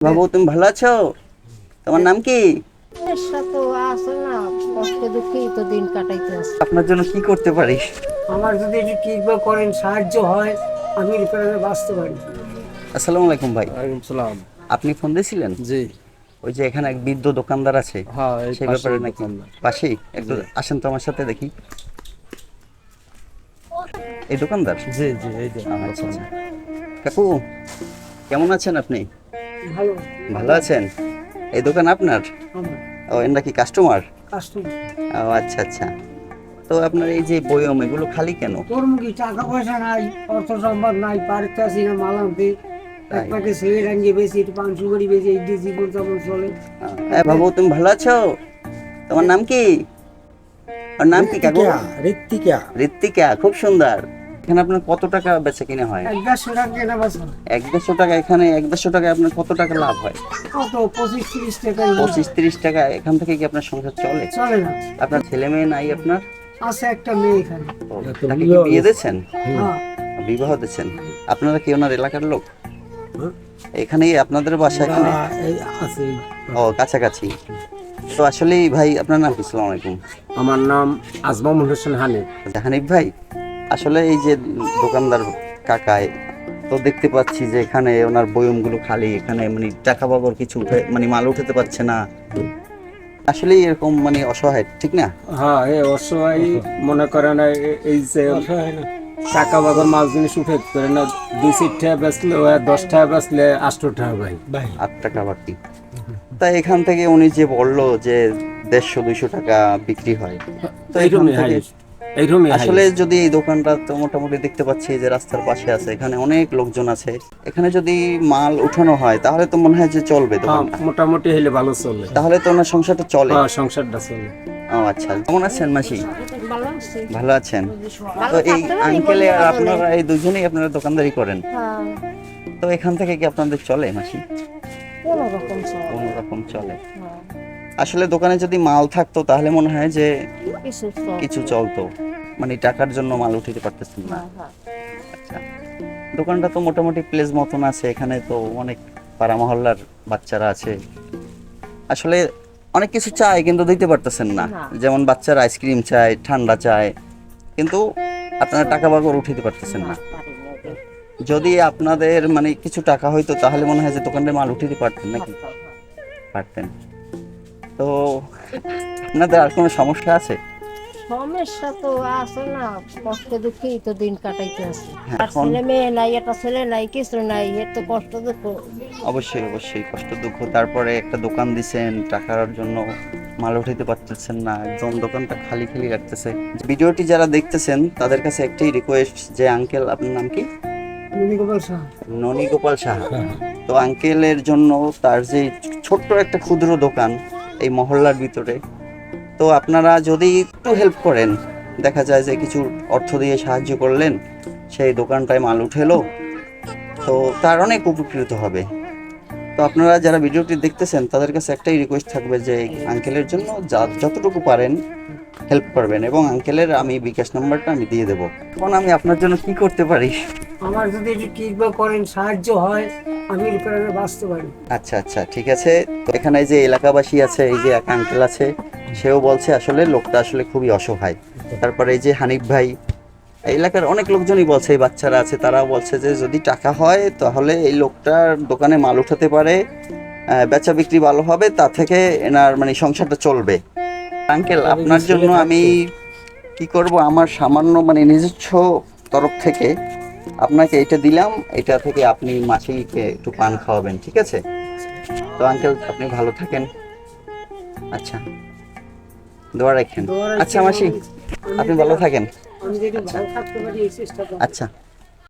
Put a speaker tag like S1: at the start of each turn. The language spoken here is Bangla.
S1: বাবু তুমি ভালো আছো? তোমার নাম কি? আপনার জন্য কি করতে পারি?
S2: আমার যদি করেন সাহায্য হয় আমি রিপেয়ারে বাঁচতে পারি
S1: আসসালামু আলাইকুম ভাই।
S3: ওয়ালাইকুম সালাম।
S1: আপনি ফোন দিয়েছিলেন?
S3: জি।
S1: ওই যে এখানে এক বৃদ্ধ দোকানদার আছে।
S3: হ্যাঁ
S1: সেই ব্যাপারে নাকি। পাশেই? একটু আসেন তো আমার সাথে দেখি। এই দোকানদার?
S3: জি জি এই যে
S1: আচ্ছা আচ্ছা। কাকু কেমন আছেন আপনি?
S2: ভালো।
S1: ভালো আছেন? এই দোকান আপনার? ও এরা কি কাস্টমার
S2: কাস্টমার
S1: ও আচ্ছা আচ্ছা। তো আপনার এই যে বয়ম এগুলো খালি কেন?
S2: তোর মুখে টাকা পয়সা নাই অর্থ সম্পদ নাই পারতে আসি না মাল আনতে। এক প্যাকে সেভে রাঙ্গিয়ে বেশি একটু পাঁচশো করে বেশি এই দিয়ে জীবন যাপন চলে
S1: হ্যাঁ বাবু তুমি ভালো আছো? তোমার নাম কি? ওর নাম কি কাকু?
S3: ঋত্বিকা।
S1: ঋত্বিকা খুব সুন্দর। এখানে আপনার কত টাকা বেচে কিনে হয়?
S2: এক দেড়শো টাকা কেনা বাসা
S1: এক দেড়শো টাকা এখানে এক দেড়শো টাকায় আপনার কত টাকা লাভ হয়?
S2: কত? পঁচিশ তিরিশ টাকা
S1: পঁচিশ তিরিশ টাকা এখান থেকে কি আপনার সংসার চলে?
S2: চলে না।
S1: আপনার ছেলে মেয়ে নাই আপনার?
S2: আছে একটা মেয়ে এখানে।
S1: তাকে কি বিয়ে দিয়েছেন?
S2: হ্যাঁ।
S1: বিবাহ দিয়েছেন? আপনারা কি ওনার এলাকার লোক? এখানেই আপনাদের বাসা এখানে? ও কাছাকাছি। তো আসলেই ভাই আপনার নাম কি? সালাম আলাইকুম।
S3: আমার নাম আজমামুল হোসেন হানিফ।
S1: জাহানিফ ভাই আসলে এই যে দোকানদার কাকায় তো দেখতে পাচ্ছি যে এখানে ওনার বয়মগুলো খালি এখানে মানে টাকা বাবর কিছু উঠে মানে মাল উঠাতে পারছে না। আসলে এরকম মানে অসহায় ঠিক না?
S3: হ্যাঁ এই অসহায় মনে করেন এই- এই যে টাকা বাগর মাল জিনিস উঠে করে না দুই সিট টাকা বেচলে ও দশ টাকা বেচলে আটশো টাকা ভাই
S1: আট টাকা বাকি। তাই এখান থেকে উনি যে বলল যে দেড়শো দুইশো টাকা বিক্রি হয় তো এখান থেকে
S3: এইরকমই
S1: আসলে যদি এই দোকানটা তো মোটামুটি দেখতে পাচ্ছি যে রাস্তার পাশে আছে এখানে অনেক লোকজন আছে। এখানে যদি মাল উঠানো হয় তাহলে তো মনে হয় যে চলবে দোকানটা।
S3: মোটামুটি হলে ভালো চলে।
S1: তাহলে তো ওনার সংসারটা চলে?
S3: হ্যাঁ সংসারটা চলে।
S1: ও আচ্ছা। কেমন আছেন মাসি?
S4: ভালো
S1: আছেন? তো এই আঙ্কেলে আর আপনারা এই দুজনেই আপনারা দোকানদারি করেন?
S4: হ্যাঁ,
S1: তো এখান থেকে কি আপনাদের চলে মাসি?
S4: কোনো রকম সব
S1: কোন রকম চলে।
S4: হ্যাঁ,
S1: আসলে দোকানে যদি মাল থাকতো তাহলে মনে হয় যে
S4: কিছু
S1: চলতো। মানে টাকার জন্য মাল উঠাতে পারতেছেন না।
S4: হ্যাঁ, হ্যাঁ।
S1: আচ্ছা। দোকানটা তো মোটামুটি প্লেস মতন আছে এখানে তো অনেক পাড়া মহল্লার বাচ্চারা আছে। আসলে অনেক কিছু চায় কিন্তু দিতে পারতেছেন না। যেমন বাচ্চারা আইসক্রিম চায় ঠান্ডা চায় কিন্তু আপনারা টাকা বাগর উঠাতে পারতেছেন না। যদি আপনাদের মানে কিছু টাকা হইতো তাহলে মনে হয় যে দোকানের মাল উঠাতে পারতেন নাকি? পারতেন। তো আপনাদের আর কোনো সমস্যা আছে?
S4: সমস্যা তো আছে না কষ্টে দুঃখেই তো দিন কাটাইতে আছে।
S1: হ্যাঁ,
S4: আর ছেলে মেয়ে নাই একটা ছেলে নাই কিছু নাই এর তো কষ্ট দুঃখ।
S1: অবশ্যই অবশ্যই কষ্ট দুঃখ। তারপরে একটা দোকান দিছেন টাকার জন্য মাল উঠাইতে পারতেছেন না একদম দোকানটা খালি খালি রাখতেছে। ভিডিওটি যারা দেখতেছেন তাদের কাছে একটাই রিকোয়েস্ট যে আঙ্কেল আপনার নাম কি?
S2: ননী গোপাল শাহ
S1: ননী গোপাল সাহা তো আঙ্কেলের জন্য তার যে ছোট্ট একটা ক্ষুদ্র দোকান এই মহল্লার ভিতরে। তো আপনারা যদি একটু হেল্প করেন, দেখা যায় যে কিছু অর্থ দিয়ে সাহায্য করলেন, সেই দোকানটায় মাল উঠেলো তো তার অনেক উপকৃত হবে। তো আপনারা যারা ভিডিওটি দেখতেছেন, তাদের কাছে একটাই রিকোয়েস্ট থাকবে যে আঙ্কেলের জন্য যা- যতটুকু পারেন হেল্প করবেন এবং আঙ্কেলের আমি বিকাশ নাম্বারটা আমি দিয়ে দেবো। এখন আমি আপনার জন্য কি করতে পারি?
S2: আমার যদি এটি ট্রিটমেন্ট করেন সাহায্য হয় আমি রিপেয়ারে বাঁচতে পারি।
S1: আচ্ছা আচ্ছা ঠিক আছে। তো এখানে যে এলাকাবাসী আছে এই যে এক আঙ্কেল আছে সেও বলছে আসলে লোকটা আসলে খুবই অসহায়। তারপরে এই যে হানিফ ভাই এলাকার অনেক লোকজনই বলছে এই বাচ্চারা আছে তারা বলছে যে যদি টাকা হয় তাহলে এই লোকটার দোকানে মাল উঠাতে পারে বেচা বিক্রি ভালো হবে তা থেকে এনার মানে সংসারটা চলবে। আঙ্কেল আপনার জন্য আমি কি করব? আমার সামান্য মানে নিজস্ব তরফ থেকে আপনাকে এটা দিলাম এটা থেকে আপনি মাসিকে একটু পান খাওয়াবেন ঠিক আছে? তো আঙ্কেল আপনি ভালো থাকেন। আচ্ছা দোয়া রাখেন। আচ্ছা মাসি আপনি ভালো থাকেন। আচ্ছা।